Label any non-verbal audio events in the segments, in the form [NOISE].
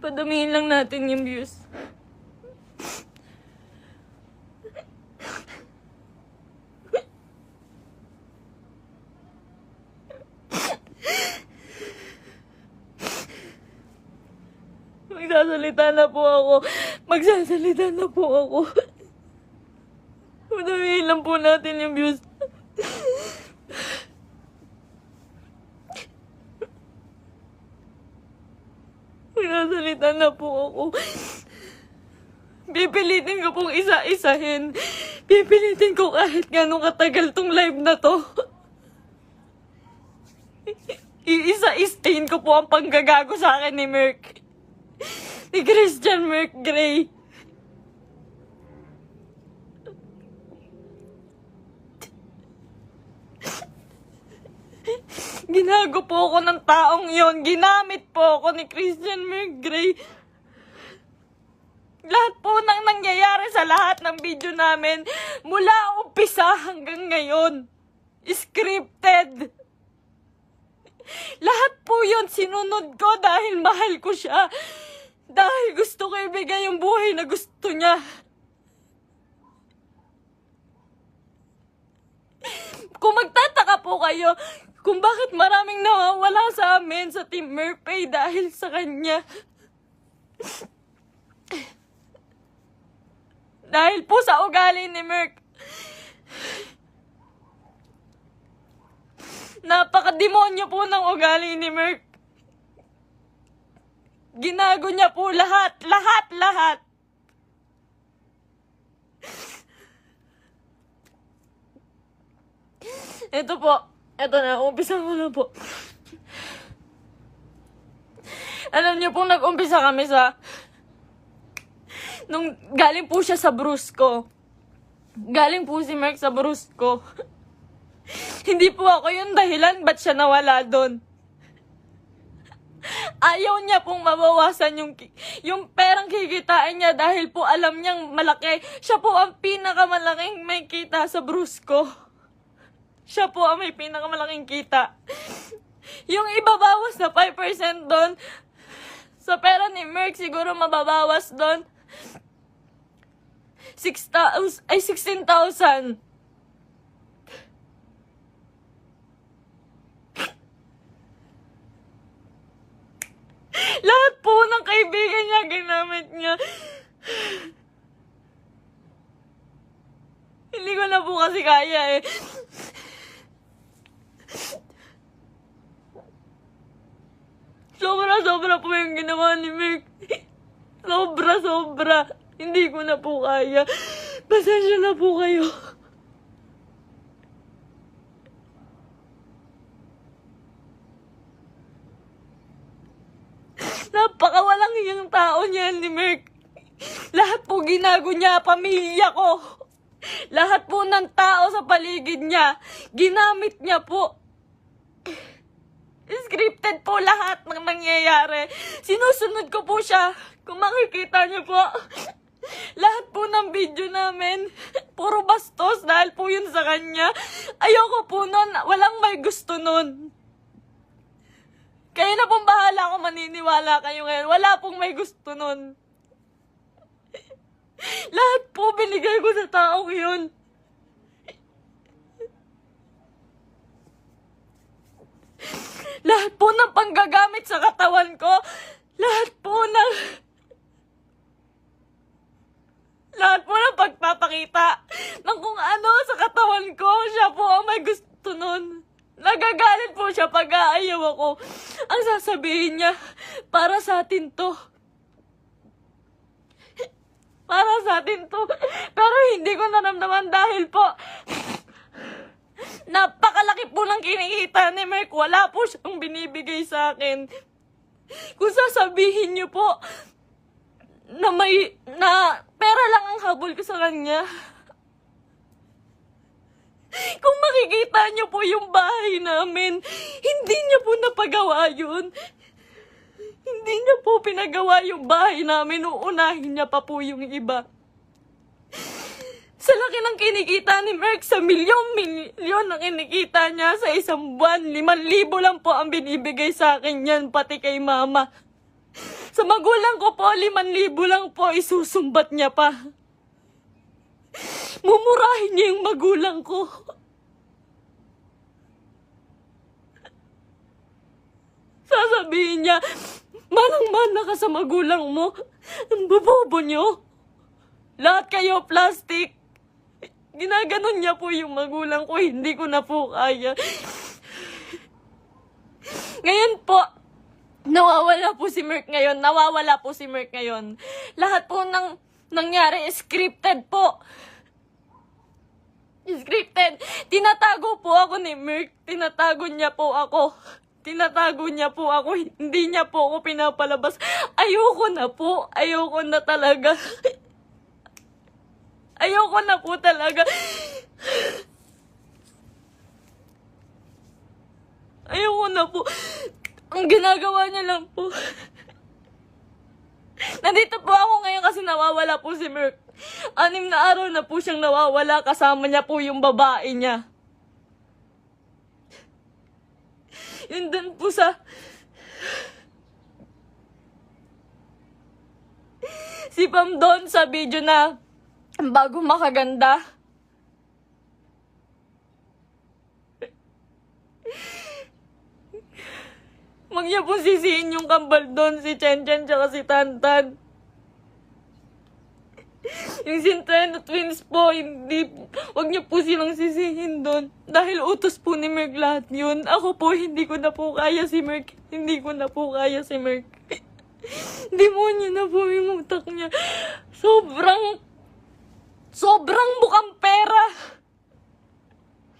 Padamihin lang natin yung views. Magsasalita na po ako. Magsasalita na po ako. Padamihin lang po natin yung views. Magsasalita na po ako. Pipilitin ko pong isa-isahin. Pipilitin ko kahit gano'ng katagal tong live na to. Iisa-istain ko po ang panggagago sa akin ni Merck. Ni Christian Merck Gray. Ginago po ako ng taong yon. Ginamit po ako ni Christian Merck Gray. Lahat po nang nangyayari sa lahat ng video namin, mula umpisa hanggang ngayon, scripted. Lahat po yon sinunod ko dahil mahal ko siya. Dahil gusto ko ibigay yung buhay na gusto niya. Kung magtataka po kayo kung bakit maraming nawawala sa amin sa Team Merpay dahil sa kanya. Dahil po sa ugali ni Merc. Napakademonyo po ng ugali ni Merc. Ginago niya po lahat, lahat, lahat. Ito po. Ito na, umpisa ko na po. Alam niyo po, nag-umpisa kami sa... Nung galing po siya sa Brusco. Galing po si Mark sa Brusco. Hindi po ako yung dahilan ba't siya nawala doon. Ayaw niya pong mabawasan yung, yung perang kikitain niya dahil po alam niyang malaki. Siya po ang pinakamalaking may kita sa Brusco. Siya po ang may pinakamalaking kita. Yung ibabawas na 5% doon, sa pera ni Merck siguro mababawas doon. 6,000, ay 16,000. Lahat po ng kaibigan niya, ginamit niya. Hindi ko na po kasi kaya eh. Sobra, sobra po yung ginawa ni Mick. [LAUGHS] Sobra, sobra. Hindi ko na po kaya. Pasensya na po kayo. [LAUGHS] Napakawalang hiyang tao niya ni Merck. Lahat po ginago niya, pamilya ko. Lahat po ng tao sa paligid niya, ginamit niya po. Scripted po lahat ng nangyayari. Sinusunod ko po siya. Kung makikita niyo po, lahat po ng video namin, puro bastos dahil po yun sa kanya. Ayoko po nun, walang may gusto nun. Kayo na pong bahala kung maniniwala kayo ngayon. Wala pong may gusto nun. Lahat po binigay ko sa taong yun. Lahat po ng panggagamit sa katawan ko, lahat po ng... Lahat po ng pagpapakita ng kung ano sa katawan ko, siya po ang may gusto nun. Nagagalit po siya pag aayaw ako. Ang sasabihin niya, para sa atin to. Para sa atin to. Pero hindi ko naramdaman dahil po, Napakalaki po ng kinikita ni Merck. Wala po siyang binibigay sa akin. Kung sasabihin niyo po na may, na pera lang ang habol ko sa kanya. Kung makikita niyo po yung bahay namin, hindi niya po napagawa yun. Hindi niya po pinagawa yung bahay namin. Uunahin niya pa po yung iba. Sa laki ng kinikita ni Merck, sa milyon-milyon ang kinikita niya sa isang buwan. Liman libo lang po ang binibigay sa akin yan, pati kay mama. Sa magulang ko po, liman libo lang po, isusumbat niya pa. Mumurahin niya yung magulang ko. Sasabihin niya, manang-mana ka sa magulang mo. Ang bobobo niyo. Lahat kayo plastic. Ginaganon niya po yung magulang ko, hindi ko na po kaya. Ngayon po, nawawala po si Merck ngayon. Nawawala po si Merck ngayon. Lahat po ng nangyari scripted po. Scripted. Tinatago po ako ni Merck. Tinatago niya po ako. Tinatago niya po ako. Hindi niya po ako pinapalabas. Ayoko na po. Ayoko na talaga. [LAUGHS] Ayoko na po talaga. Ayoko na po. Ang ginagawa niya lang po. Nandito po ako ngayon kasi nawawala po si Merck. Anim na araw na po siyang nawawala. Kasama niya po yung babae niya. Yun dun po sa... Si Pam doon sa video na [LAUGHS] bago makaganda. Huwag niya po sisihin yung kambal doon, si Chen Chen tsaka si Tantan. Yung Centeno twins po, hindi, huwag niyo po silang sisihin doon. Dahil utos po ni Merck lahat yun. Ako po, hindi ko na po kaya si Merck. Hindi ko na po kaya si Merck. [LAUGHS] Demonyo na po yung utak niya. Sobrang, sobrang mukhang pera.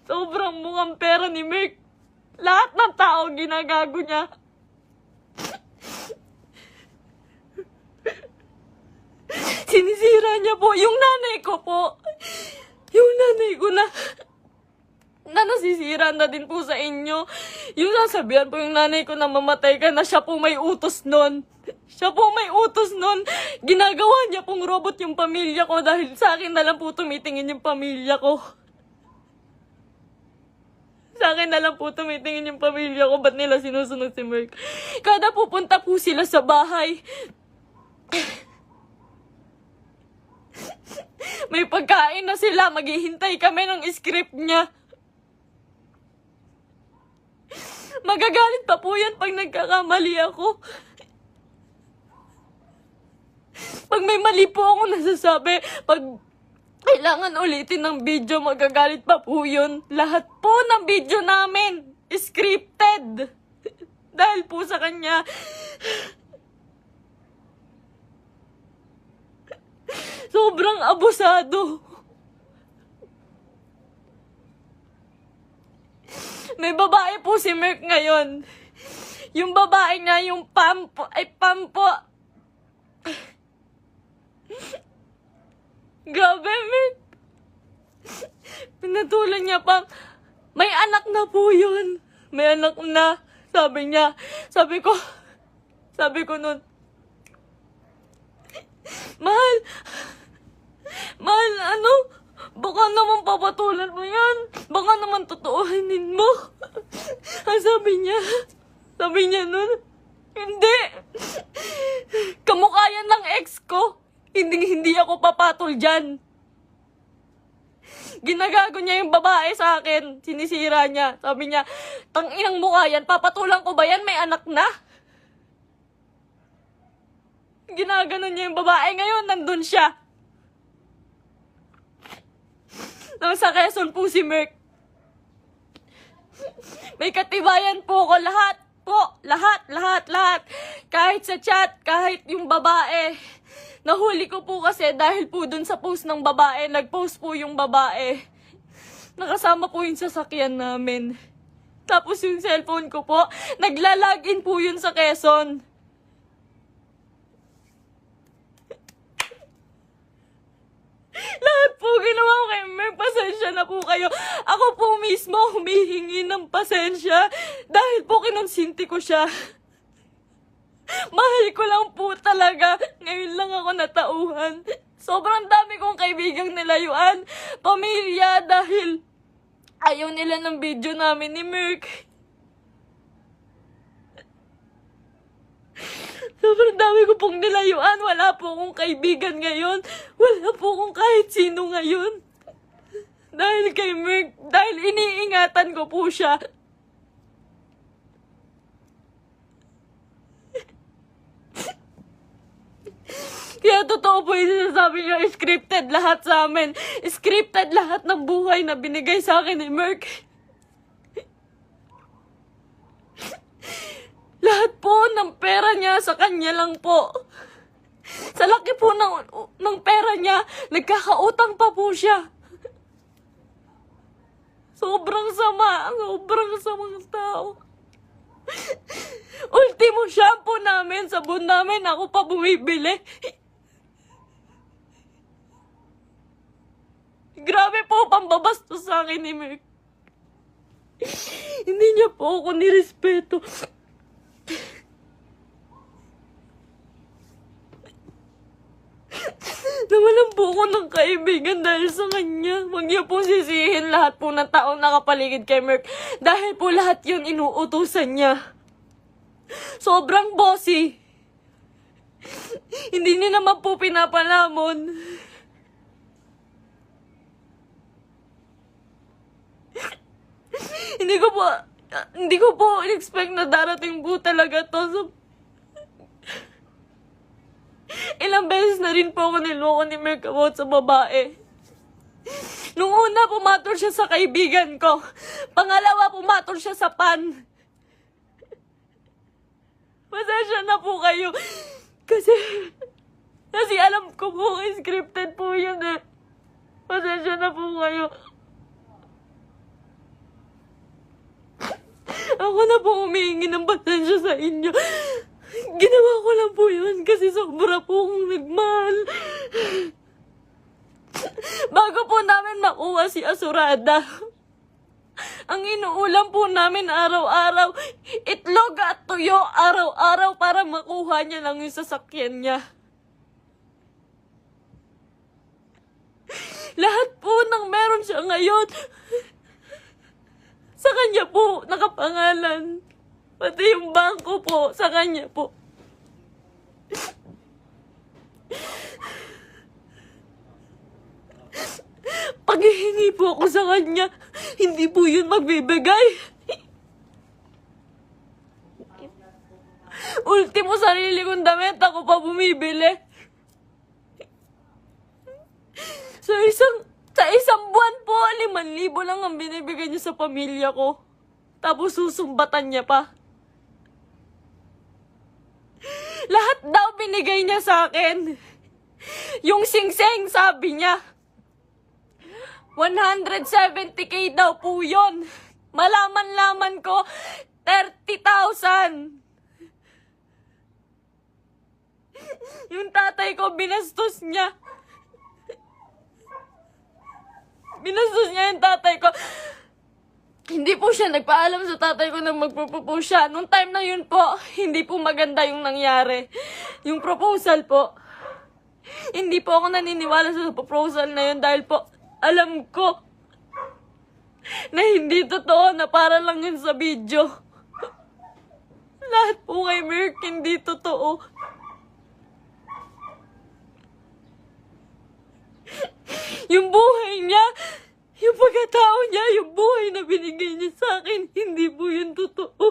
Sobrang mukhang pera ni Merck. Lahat ng tao ginagago niya. Sinisira niya po yung nanay ko po. Yung nanay ko na na nasisira na din po sa inyo. Yung sasabihan po yung nanay ko na mamatay ka na siya po may utos nun. Siya po may utos nun. Ginagawa niya pong robot yung pamilya ko dahil sa akin na lang po tumitingin yung pamilya ko. Sa akin na lang po tumitingin yung pamilya ko. Ba't nila sinusunod si Merck? Kada pupunta po sila sa bahay, may pagkain na sila. Maghihintay kami ng script niya. Magagalit pa po yan pag nagkakamali ako. Pag may mali po ako nasasabi, pag kailangan ulitin ng video, magagalit pa po yun. Lahat po ng video namin, scripted. [LAUGHS] Dahil po sa kanya. [LAUGHS] Sobrang abusado. May babae po si Merck ngayon. Yung babae nga, yung Pampo, ay Pampo. Grabe, Merck. Pinatulan niya pang, may anak na po yun. May anak na. Sabi niya, sabi ko, sabi ko nun, Mahal, mahal, ano? Baka naman papatulan mo yan. Baka naman totoohanin mo. Ang sabi niya, sabi niya nun, hindi. Kamukha yan ng ex ko. Hindi, hindi ako papatol dyan. Ginagago niya yung babae sa akin. Sinisira niya. Sabi niya, tang inang mukha yan, papatulan ko ba yan? May anak na. Ginaganon niya yung babae. Ngayon, nandun siya. Nasa Quezon po si Merck. May katibayan po ko lahat po. Lahat, lahat, lahat. Kahit sa chat, kahit yung babae. Nahuli ko po kasi dahil po dun sa post ng babae, nag-post po yung babae. Nakasama po yung sasakyan namin. Tapos yung cellphone ko po, naglalagin po yun sa Quezon. Lahat po ginawa ko kay Mer. Pasensya na po kayo. Ako po mismo humihingi ng pasensya dahil po kinonsinti ko siya. Mahal ko lang po talaga. Ngayon lang ako natauhan. Sobrang dami kong kaibigang nilayuan. Pamilya dahil ayaw nila ng video namin ni Merck. Sobrang dami ko pong nilayuan. Wala po akong kaibigan ngayon. Wala po akong kahit sino ngayon. Dahil kay Merk, dahil iniingatan ko po siya. Kaya totoo po yung sinasabi niyo, scripted lahat sa amin. Scripted lahat ng buhay na binigay sa akin ni Merk. Lahat po ng pera niya sa kanya lang po. Sa laki po ng, ng pera niya, nagkakautang pa po siya. Sobrang sama, sobrang samang tao. Ultimo shampoo namin, sabon namin, ako pa bumibili. Grabe po, pambabastos sa akin ni Merk. Hindi niya po ako nirespeto. Nawalan po ako ng kaibigan dahil sa kanya. Huwag niya po sisihin lahat po ng taong nakapaligid kay Merk. Dahil po lahat yun inuutusan niya. Sobrang bossy. [LAUGHS] Hindi niya naman po pinapalamon. [LAUGHS] hindi ko po, hindi ko po expect na darating po talaga to. So, [LAUGHS] Ilang beses na rin po ako niloko ni Merk about sa babae. Nung una, pumatol siya sa kaibigan ko. Pangalawa, pumatol siya sa pan. [LAUGHS] Pasensya na po kayo. Kasi, kasi alam ko po, scripted po yun eh. Pasensya na po kayo. Ako na po humihingi ng pasensya sa inyo. Ginawa ko lang po yun kasi sobra po akong nagmahal. Bago po namin makuha si Asurada, ang inuulam po namin araw-araw, itlog at tuyo araw-araw para makuha niya lang yung sasakyan niya. Lahat po ng meron siya ngayon, sa kanya po nakapangalan. Pati yung bangko po, sa kanya po. Paghihingi po ako sa kanya, hindi po yun magbibigay. Ultimo sarili kong damit, ako pa bumibili. Sa isang, sa isang buwan po, liman libo lang ang binibigay niya sa pamilya ko. Tapos susumbatan niya pa. Lahat daw binigay niya sa akin. Yung sing-sing, sabi niya. 170k daw po yun. Malaman-laman ko, 30,000. Yung tatay ko, binastos niya. Binastos niya yung tatay ko. Hindi po siya nagpaalam sa tatay ko na magpropose siya. Nung time na yun po, hindi po maganda yung nangyari. Yung proposal po. Hindi po ako naniniwala sa proposal na yun dahil po alam ko na hindi totoo na para lang yun sa video. Lahat po kay Merck hindi totoo. Yung buhay niya, yung pagkatao niya, yung buhay na binigay niya sa akin, hindi po yun totoo.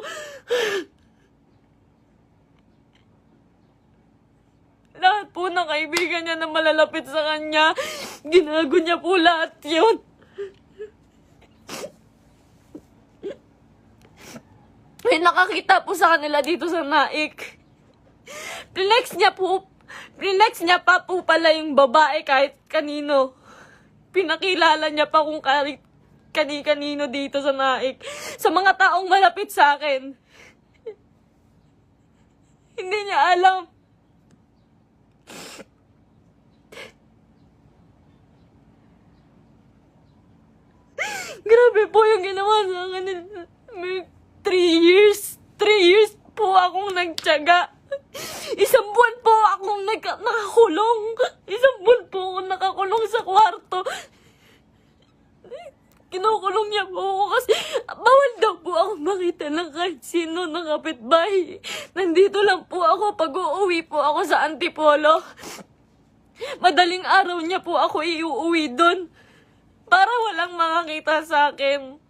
Lahat po ng kaibigan niya na malalapit sa kanya, ginago niya po lahat yun. May nakakita po sa kanila dito sa Naik. Flex niya po, flex niya pa po pala yung babae kahit kanino. Pinakilala niya pa kung kani-kanino dito sa Naik. Sa mga taong malapit sa akin. Hindi niya alam. Grabe po yung ginawa sa akin. May three years. Three years po akong nagtyaga. Isang buwan po akong nag nakakulong. Isang buwan po akong nakakulong sa kwarto. Kinukulong niya po ako kasi bawal daw po ako makita ng kahit sino naka kapitbahay. Nandito lang po ako pag uuwi po ako sa Antipolo. Madaling araw niya po ako iuuwi doon. Para walang makakita sa akin.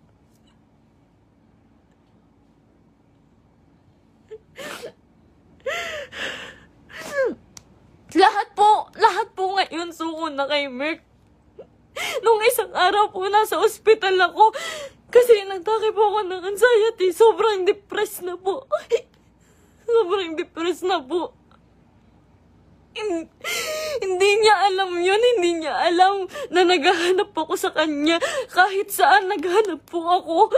Lahat po, lahat po ngayon suko na kay Merck. Nung isang araw po nasa ospital ako, kasi nagtake po ako ng anxiety, sobrang depressed na po. Sobrang depressed na po. Hin- Hindi niya alam yun, hindi niya alam na naghahanap ako sa kanya. Kahit saan naghanap po ako.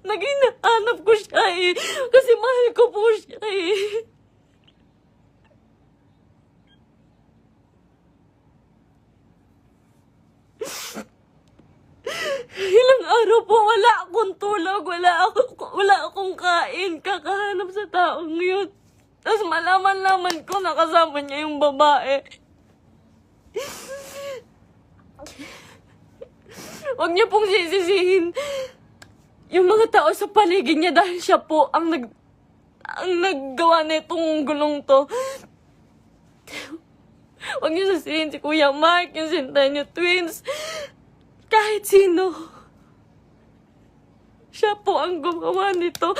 Naging nahanap ko siya eh. Kasi mahal ko po siya eh. Ilang araw po wala akong tulog, wala, ako, wala akong kain, kakahanap sa taong yun. Tapos malaman-laman ko na kasama niya yung babae. Huwag niyo pong sisisihin yung mga tao sa paligid niya dahil siya po ang nag ang naggawa nitong gulong to. Huwag niyo sisihin si Kuya Mark, yung sinta twins. Kahit sino. Siya po ang gumawa nito.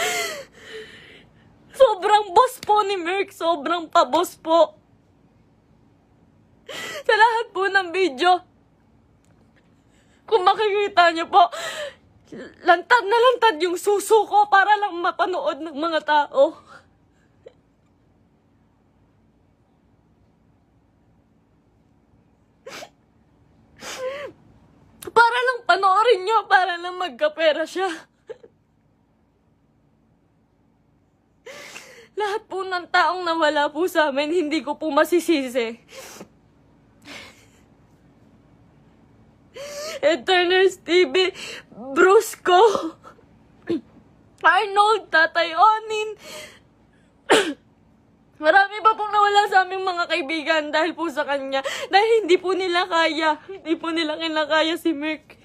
Sobrang boss po ni Merck. Sobrang pa-boss po. Sa lahat po ng video. Kung makikita niyo po, lantad na lantad yung suso ko para lang mapanood ng mga tao. Para lang panoorin niyo, para lang magkapera siya. Lahat po ng taong nawala po sa amin, hindi ko po masisisi. Eternals TV, Brusco, Arnold, Tatay Onin, Marami pa pong nawala sa aming mga kaibigan dahil po sa kanya. Dahil hindi po nila kaya. Hindi po nila kinakaya si Merck.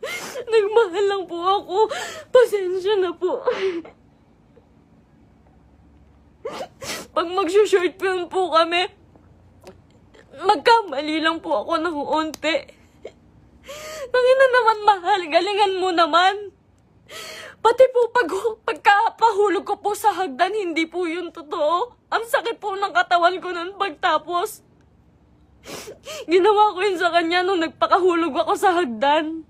[LAUGHS] Nagmahal lang po ako. Pasensya na po. [LAUGHS] Pag mag-short film po kami, magkamali lang po ako ng unti. [LAUGHS] Nangina naman mahal, galingan mo naman. Pati po pag, pagkapahulog ko po sa hagdan, hindi po yun totoo. Ang sakit po ng katawan ko nun pagtapos. [LAUGHS] Ginawa ko yun sa kanya nung nagpakahulog ako sa hagdan.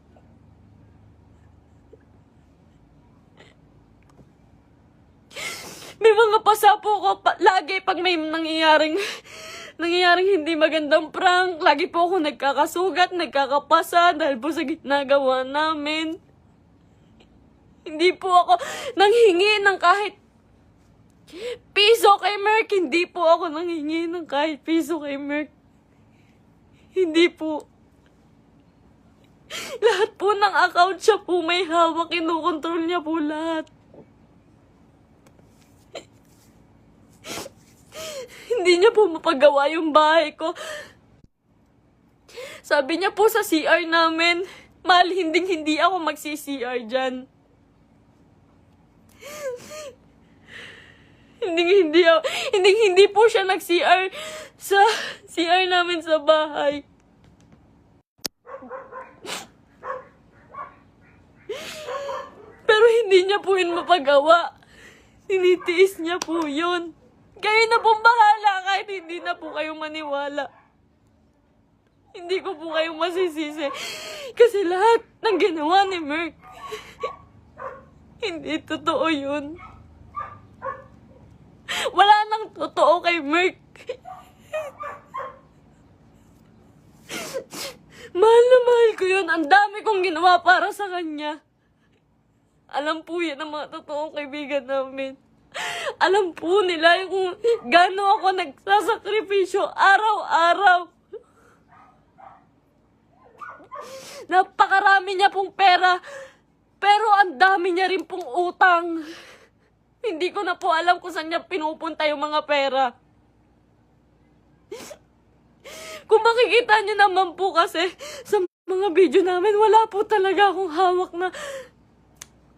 [LAUGHS] May mga pasapo ko pa, lagi pag may nangyayaring [LAUGHS] nangyayaring hindi magandang prank. Lagi po ako nagkakasugat, nagkakapasa dahil po sa ginagawa namin. Hindi po ako nanghingi ng kahit piso kay Merck. Hindi po ako nanghingi ng kahit piso kay Merck. Hindi po. Lahat po ng account siya po may hawak. Kinukontrol niya po lahat. Hindi niya po mapagawa yung bahay ko. Sabi niya po sa CR namin, mahal hindi hindi ako magsi-CR dyan. Hindi hindi hindi hindi po siya nag-CR sa CR namin sa bahay. Pero hindi niya po yun mapagawa. Tinitiis niya po yun. Kayo na pong bahala kahit hindi na po kayo maniwala. Hindi ko po kayo masisisi. Kasi lahat ng ginawa ni Merck, hindi totoo yun. Wala nang totoo kay Merck. mahal na mahal ko yun. Ang dami kong ginawa para sa kanya. Alam po yan ng mga totoong kaibigan namin. Alam po nila kung gaano ako nagsasakripisyo araw-araw. Napakarami niya pong pera, pero ang dami niya rin pong utang. Hindi ko na po alam kung saan niya pinupunta yung mga pera. Kung makikita niyo naman po kasi sa mga video namin, wala po talaga akong hawak na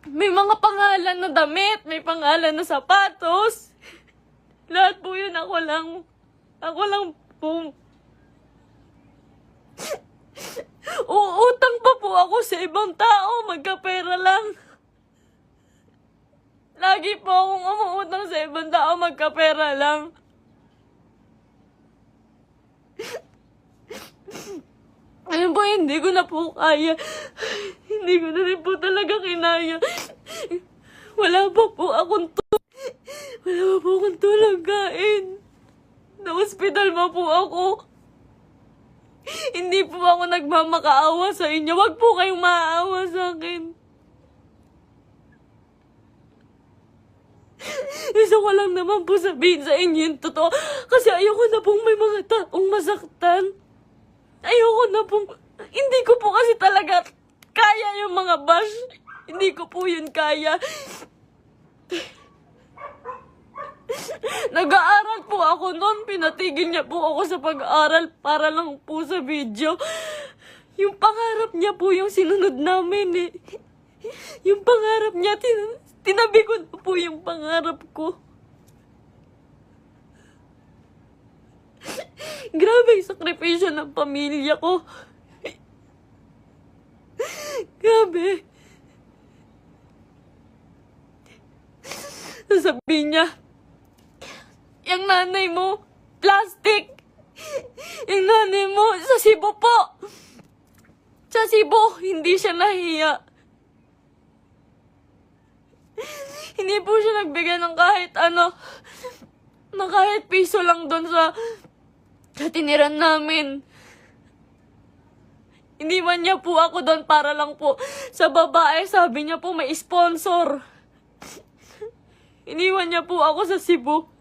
May mga pangalan na damit, may pangalan na sapatos. Lahat po yun ako lang. Ako lang po. Uutang pa po ako sa ibang tao, magkapera lang. Lagi po akong umuutang sa ibang tao, magkapera lang. Ayun po, hindi ko na po kaya. Hindi ko na rin po talaga kinaya. Wala pa po akong tu- Wala pa po akong tulang kain. Na-hospital pa po ako. [LAUGHS] Hindi po ako nagmamakaawa sa inyo. Huwag po kayong maaawa sa akin. [LAUGHS] Gusto ko lang naman po sabihin sa inyo yung totoo. Kasi ayoko na pong may mga taong masaktan. Ayoko na pong... Hindi ko po kasi talaga kaya yung mga bash. Hindi ko po yun kaya. [LAUGHS] [LAUGHS] Nag-aaral po ako noon. Pinatigil niya po ako sa pag-aaral para lang po sa video. Yung pangarap niya po yung sinunod namin eh. Yung pangarap niya, tin- tinabi ko po yung pangarap ko. [LAUGHS] Grabe yung sakripisyo ng pamilya ko. [LAUGHS] Grabe. Sasabihin niya, yung nanay mo, plastic. Yung nanay mo, sa Cebu po. Sa Cebu, hindi siya nahiya. Hindi po siya nagbigay ng kahit ano, na kahit piso lang doon sa, sa tiniran namin. Iniwan niya po ako doon para lang po sa babae. Sabi niya po may sponsor. Iniwan niya po ako sa Cebu.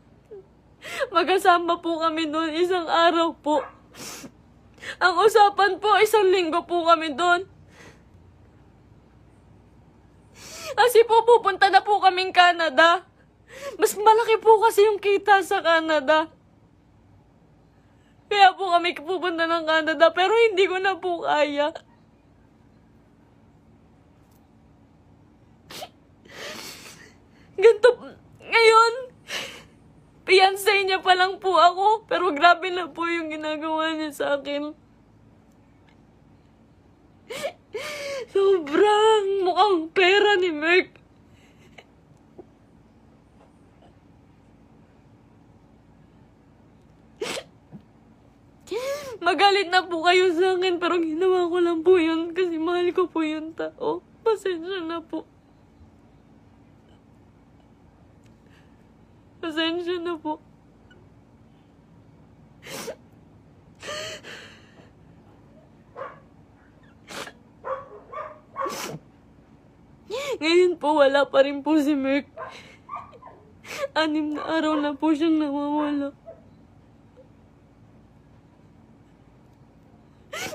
[LAUGHS] Magkasama po kami doon isang araw po. Ang usapan po, isang linggo po kami doon. Kasi po pupunta na po kaming Canada. Mas malaki po kasi yung kita sa Canada. Kaya po kami pupunta ng Canada, pero hindi ko na po kaya. [LAUGHS] Ganto, ngayon, fiancé niya pa lang po ako, pero grabe na po yung ginagawa niya sa akin. [LAUGHS] Sobrang mukhang pera ni Merc. [LAUGHS] Magalit na po kayo sa akin, pero ginawa ko lang po yun kasi mahal ko po yung tao. Pasensya na po. Pasensya na po. Ngayon po, wala pa rin po si Merc. Anim na araw na po siyang nawawala.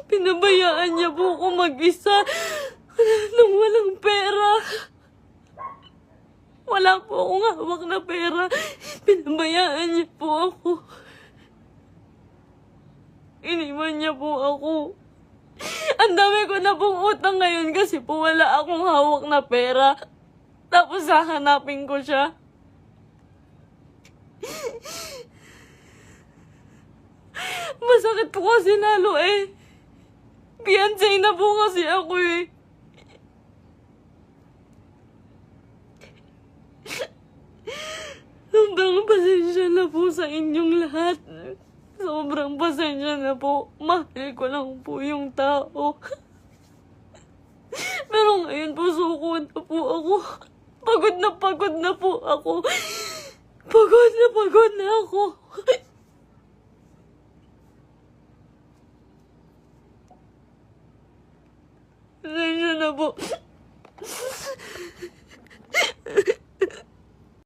Pinabayaan niya po ako mag-isa nang walang pera. Wala po akong hawak na pera. Pinabayaan niya po ako. Iniwan niya po ako. Ang dami ko na pong utang ngayon kasi po wala akong hawak na pera. Tapos hahanapin ko siya. Masakit po kasi lalo eh. Fiancé na po kasi ako eh. Sobrang pasensya na po sa inyong lahat. Sobrang pasensya na po. Mahal ko lang po yung tao. [LAUGHS] Pero ngayon po, suko na po ako. Pagod na pagod na po ako. Pagod na pagod na ako. [LAUGHS] Pasensya na po.